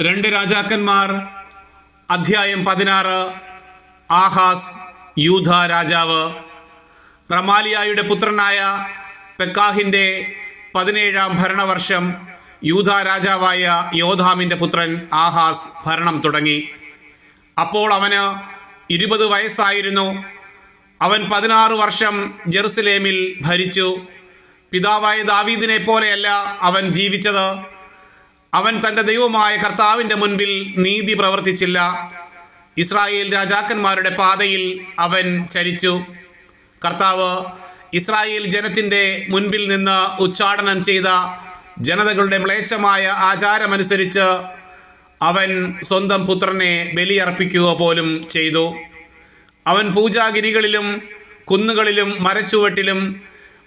രണ്ട് രാജാക്കന്മാർ അധ്യായം പതിനാറ് ആഹാസ് യൂധ രാജാവ്. റമാലിയായുടെ പുത്രനായ പെക്കാഹിന്റെ പതിനേഴാം ഭരണവർഷം യൂധ രാജാവായ യോധാമിന്റെ പുത്രൻ ആഹാസ് ഭരണം തുടങ്ങി. അപ്പോൾ അവന് ഇരുപത് വയസ്സായിരുന്നു. അവൻ പതിനാറ് വർഷം ജെറുസലേമിൽ ഭരിച്ചു. പിതാവായ ദാവീദിനെ പോലെയല്ല അവൻ ജീവിച്ചത്. അവൻ തന്റെ ദൈവമായ കർത്താവിന്റെ മുൻപിൽ നീതി പ്രവർത്തിച്ചില്ല. ഇസ്രായേൽ രാജാക്കന്മാരുടെ പാതയിൽ അവൻ ചരിച്ചു. കർത്താവ് ഇസ്രായേൽ ജനത്തിന്റെ മുൻപിൽ നിന്ന് ഉച്ചാടനം ചെയ്ത ജനതകളുടെ മ്ലേച്ഛമായ ആചാരമനുസരിച്ച് അവൻ സ്വന്തം പുത്രനെ ബലിയർപ്പിക്കുക പോലും ചെയ്തു. അവൻ പൂജാഗിരികളിലും കുന്നുകളിലും മരച്ചുവട്ടിലും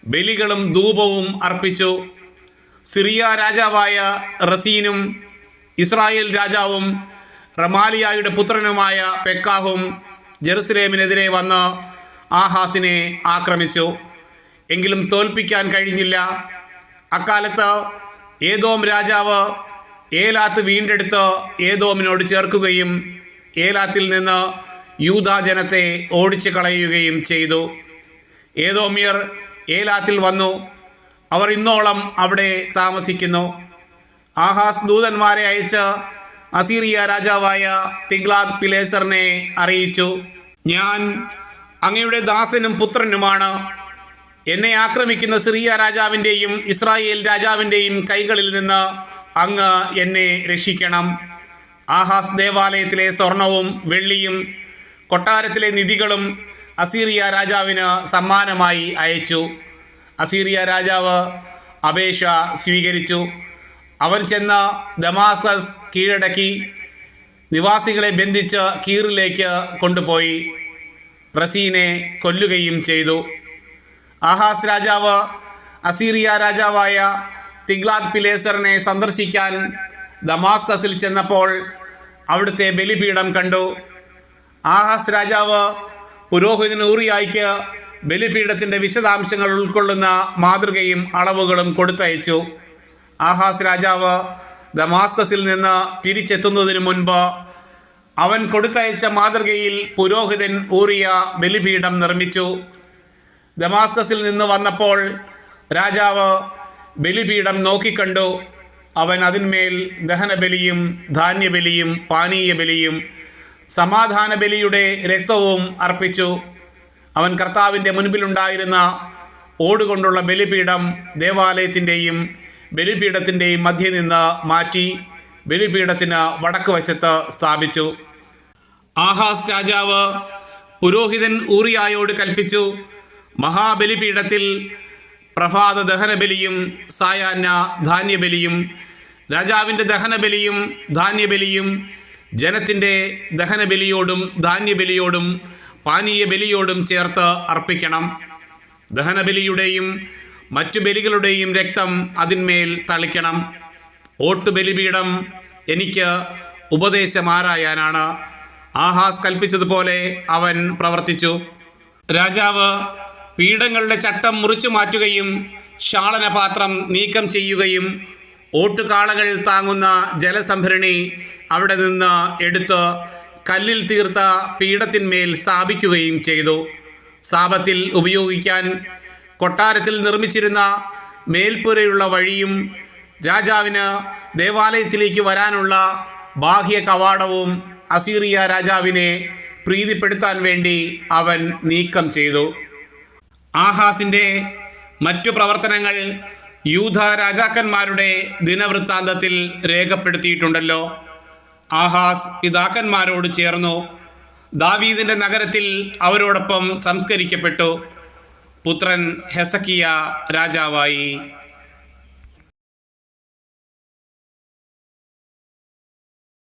ബലികളും ധൂപവും അർപ്പിച്ചു. സിറിയ രാജാവായ റസീനും ഇസ്രായേൽ രാജാവും റമാലിയായുടെ പുത്രനുമായ പെക്കാഹും ജെറുസലേമിനെതിരെ വന്ന് ആഹാസിനെ ആക്രമിച്ചു. എങ്കിലും തോൽപ്പിക്കാൻ കഴിഞ്ഞില്ല. അക്കാലത്ത് ഏതോം രാജാവ് ഏലാത്ത് വീണ്ടെടുത്ത് ഏതോമിനോട് ചേർക്കുകയും ഏലാത്തിൽ നിന്ന് യൂതാജനത്തെ ഓടിച്ചു കളയുകയും ചെയ്തു. ഏതോമിയർ ഏലാത്തിൽ വന്നു. അവർ ഇന്നോളം അവിടെ താമസിക്കുന്നു. ആഹാസ് ദൂതന്മാരെ അയച്ച് അസീറിയ രാജാവായ തിഗ്ലാദ് പിലേസറിനെ അറിയിച്ചു. ഞാൻ അങ്ങയുടെ ദാസനും പുത്രനുമാണ്. എന്നെ ആക്രമിക്കുന്ന സിറിയ രാജാവിന്റെയും ഇസ്രായേൽ രാജാവിന്റെയും കൈകളിൽ നിന്ന് അങ്ങ് എന്നെ രക്ഷിക്കണം. ആഹാസ് ദേവാലയത്തിലെ സ്വർണവും വെള്ളിയും കൊട്ടാരത്തിലെ നിധികളും അസീറിയ രാജാവിന് സമ്മാനമായി അയച്ചു. അസീറിയ രാജാവ് അപേക്ഷ സ്വീകരിച്ചു. അവൻ ചെന്ന് ദമാസസ് കീഴടക്കി നിവാസികളെ ബന്ധിച്ച് കീറിലേക്ക് കൊണ്ടുപോയി. റസീനെ കൊല്ലുകയും ചെയ്തു. ആഹാസ് രാജാവ് അസീറിയ രാജാവായ തിഗ്ലാത് പിലേസറിനെ സന്ദർശിക്കാൻ ദമാസ്കസിൽ ചെന്നപ്പോൾ അവിടുത്തെ ബലിപീഠം കണ്ടു. ആഹാസ് രാജാവ് പുരോഹിതൻ ഊറിയായിക്ക് ബലിപീഠത്തിന്റെ വിശദാംശങ്ങൾ ഉൾക്കൊള്ളുന്ന മാതൃകയും അളവുകളും കൊടുത്തയച്ചു. ആഹാസ് രാജാവ് ദമാസ്കസിൽ നിന്ന് തിരിച്ചെത്തുന്നതിന് മുൻപ് അവൻ കൊടുത്തയച്ച മാതൃകയിൽ പുരോഹിതൻ ഊറിയ ബലിപീഠം നിർമ്മിച്ചു. ദമാസ്കസിൽ നിന്ന് വന്നപ്പോൾ രാജാവ് ബലിപീഠം നോക്കിക്കണ്ടു. അവൻ അതിന്മേൽ ദഹനബലിയും ധാന്യബലിയും പാനീയബലിയും സമാധാന ബലിയുടെ രക്തവും അർപ്പിച്ചു. അവൻ കർത്താവിന്റെ മുൻപിലുണ്ടായിരുന്ന ഓടുകൊണ്ടുള്ള ബലിപീഠം ദേവാലയത്തിന്റെയും ബലിപീഠത്തിന്റെയും മധ്യേ നിന്ന് മാറ്റി ബലിപീഠത്തിന് വടക്ക് വശത്ത് സ്ഥാപിച്ചു. ആഹാസ് രാജാവ് പുരോഹിതൻ ഊറിയായോട് കൽപ്പിച്ചു മഹാബലിപീഠത്തിൽ പ്രഭാത ദഹനബലിയും സായാഹ്ന ധാന്യബലിയും രാജാവിന്റെ ദഹനബലിയും ധാന്യബലിയും ജനത്തിന്റെ ദഹനബലിയോടും ധാന്യബലിയോടും പാനീയ ബലിയോടും ചേർത്ത് അർപ്പിക്കണം. ദഹനബലിയുടെയും മറ്റു ബലികളുടെയും രക്തം അതിന്മേൽ തളിക്കണം. ഓട്ടുബലിപീഠം എനിക്ക് ഉപദേശമാരായാനാണ്. ആഹാസ് കൽപ്പിച്ചതുപോലെ അവൻ പ്രവർത്തിച്ചു. രാജാവ് പീഠങ്ങളുടെ ചട്ടം മുറിച്ചു മാറ്റുകയും ശാളനപാത്രം നീക്കം ചെയ്യുകയും ഓട്ടുകാളകൾ താങ്ങുന്ന ജലസംഭരണി അവിടെ നിന്ന് എടുത്ത് കല്ലിൽ തീർത്ത പീഠത്തിന്മേൽ സ്ഥാപിക്കുകയും ചെയ്തു. സാപത്തിൽ ഉപയോഗിക്കാൻ കൊട്ടാരത്തിൽ നിർമ്മിച്ചിരുന്ന മേൽപ്പുരയുള്ള വഴിയും രാജാവിന് ദേവാലയത്തിലേക്ക് വരാനുള്ള ബാഹ്യ കവാടവും അസീറിയ രാജാവിനെ പ്രീതിപ്പെടുത്താൻ വേണ്ടി അവൻ നീക്കം ചെയ്തു. ആഹാസിന്റെ മറ്റു പ്രവർത്തനങ്ങൾ യൂധ രാജാക്കന്മാരുടെ ദിനവൃത്താന്തത്തിൽ രേഖപ്പെടുത്തിയിട്ടുണ്ടല്ലോ. ആഹാസ് പിതാക്കന്മാരോട് ചേർന്നു. ദാവീദിന്റെ നഗരത്തിൽ അവരോടൊപ്പം സംസ്കരിക്കപ്പെട്ടു. പുത്രൻ ഹെസക്കിയ രാജാവായി.